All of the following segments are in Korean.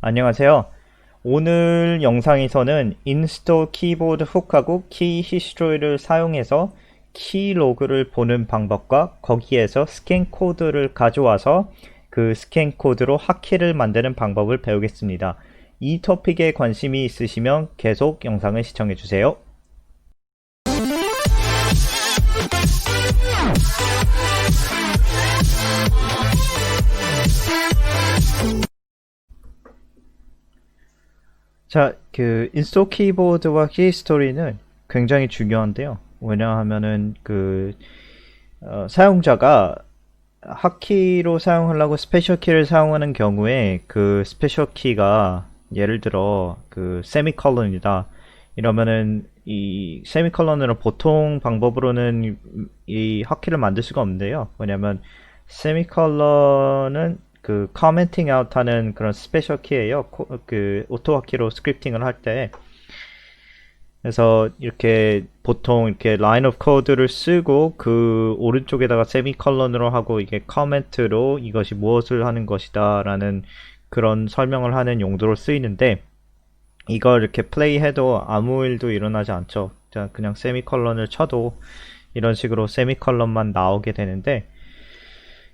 안녕하세요. 오늘 영상에서는 인스톨 키보드 훅하고 키 히스토리를 사용해서 키 로그를 보는 방법과 거기에서 스캔 코드를 가져와서 그 스캔 코드로 핫키를 만드는 방법을 배우겠습니다. 이 토픽에 관심이 있으시면 계속 영상을 시청해 주세요. 자, 그 인스톨 키보드와 키 스토리는 굉장히 중요한데요. 왜냐하면은 그 어, 사용자가 핫키로 사용하려고 스페셜 키를 사용하는 경우에 그 스페셜 키가 예를 들어 그 세미컬론이다 이러면은 이 세미컬론으로 보통 방법으로는 이 핫키를 만들 수가 없는데요. 왜냐면 세미컬론은 그 커멘팅 아웃 하는 그런 스페셜 키예요. 코- 그 오토 핫키로 스크립팅을 할 때. 그래서 이렇게 보통 이렇게 라인 오브 코드를 쓰고 그 오른쪽에다가 세미컬론으로 하고 이게 커멘트로 이것이 무엇을 하는 것이다 라는 그런 설명을 하는 용도로 쓰이는데 이걸 이렇게 플레이해도 아무 일도 일어나지 않죠. 자, 그냥 세미컬론을 쳐도 이런 식으로 세미컬론만 나오게 되는데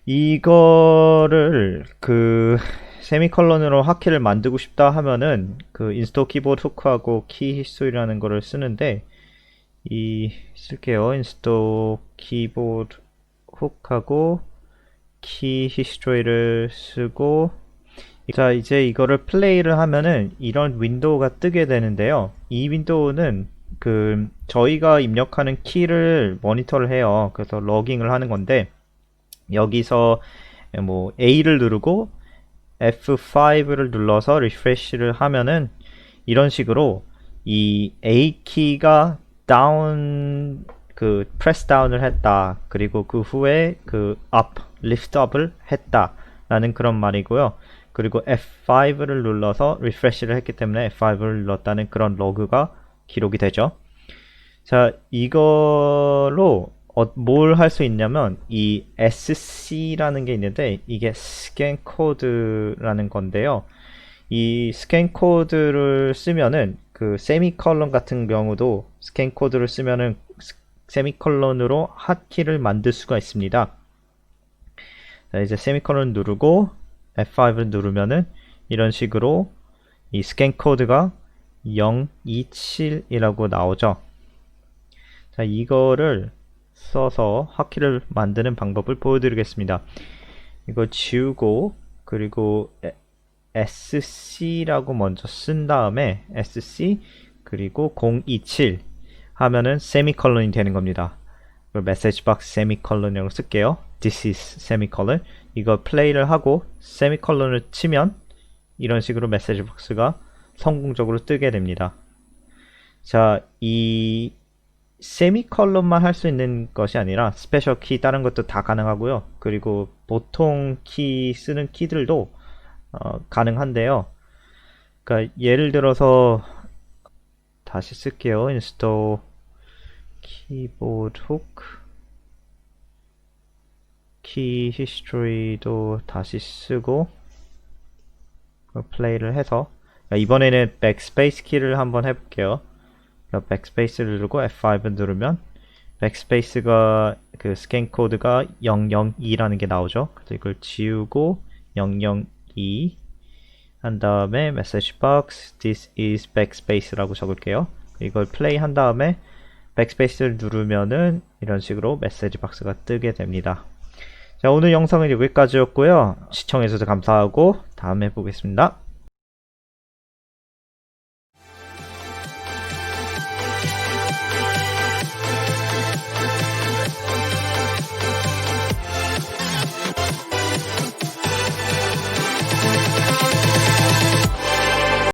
이거를 그 세미컬론으로 핫키를 만들고 싶다 하면은 그 인스톨 키보드 후크하고 키 히스토리라는 거를 쓰는데 이 쓸게요. 인스톨 키보드 훅하고 키 히스토리를 쓰고 자 이제 이거를 플레이를 하면은 이런 윈도우가 뜨게 되는데요. 이 윈도우는 그 저희가 입력하는 키를 모니터를 해요. 그래서 러깅을 하는 건데 여기서 뭐 A를 누르고 F5를 눌러서 리프레시를 하면은 이런 식으로 이 A 키가 다운 그 프레스 다운을 했다. 그리고 그 후에 그 up, lift up을 했다 라는 그런 말이고요. 그리고 F5를 눌러서 리프레시를 했기 때문에 F5를 눌렀다는 그런 로그가 기록이 되죠. 자, 이걸로 어, 뭘 할 수 있냐면 이 SC라는 게 있는데 이게 스캔 코드라는 건데요. 이 스캔 코드를 쓰면은 그 세미컬론 같은 경우도 스캔 코드를 쓰면은 스- 세미컬론으로 핫키를 만들 수가 있습니다. 자, 이제 세미컬론 누르고 F5를 누르면은 이런 식으로 이 스캔 코드가 027이라고 나오죠. 자, 이거를 써서 핫키를 만드는 방법을 보여드리겠습니다. 이거 지우고 그리고 에- sc라고 먼저 쓴 다음에 sc 그리고 027 하면은 세미컬론이 되는 겁니다. 그 메시지 박스 세미컬론이라고 쓸게요. This is 세미컬론. 이거 플레이를 하고 세미컬론을 치면 이런 식으로 메시지 박스가 성공적으로 뜨게 됩니다. 자, 이 세미컬론만 할 수 있는 것이 아니라 스페셜 키 다른 것도 다 가능하고요. 그리고 보통 키 쓰는 키들도 어, 가능한데요. 그러니까 예를 들어서 다시 쓸게요. 인스톨 키보드 훅키 히스토리도 다시 쓰고 그 플레이를 해서 그러니까 이번에는 백스페이스 키를 한번 해볼게요. 그러니까 백스페이스를 누르고 F5을 누르면 백스페이스가 그 스캔 코드가 002라는 게 나오죠. 그래서 이걸 지우고 002 한 다음에 메시지 박스 this is backspace라고 적을게요. 이걸 플레이 한 다음에 백스페이스를 누르면은 이런 식으로 메시지 박스가 뜨게 됩니다. 자, 오늘 영상은 여기까지였고요. 시청해주셔서 감사하고 다음에 보겠습니다.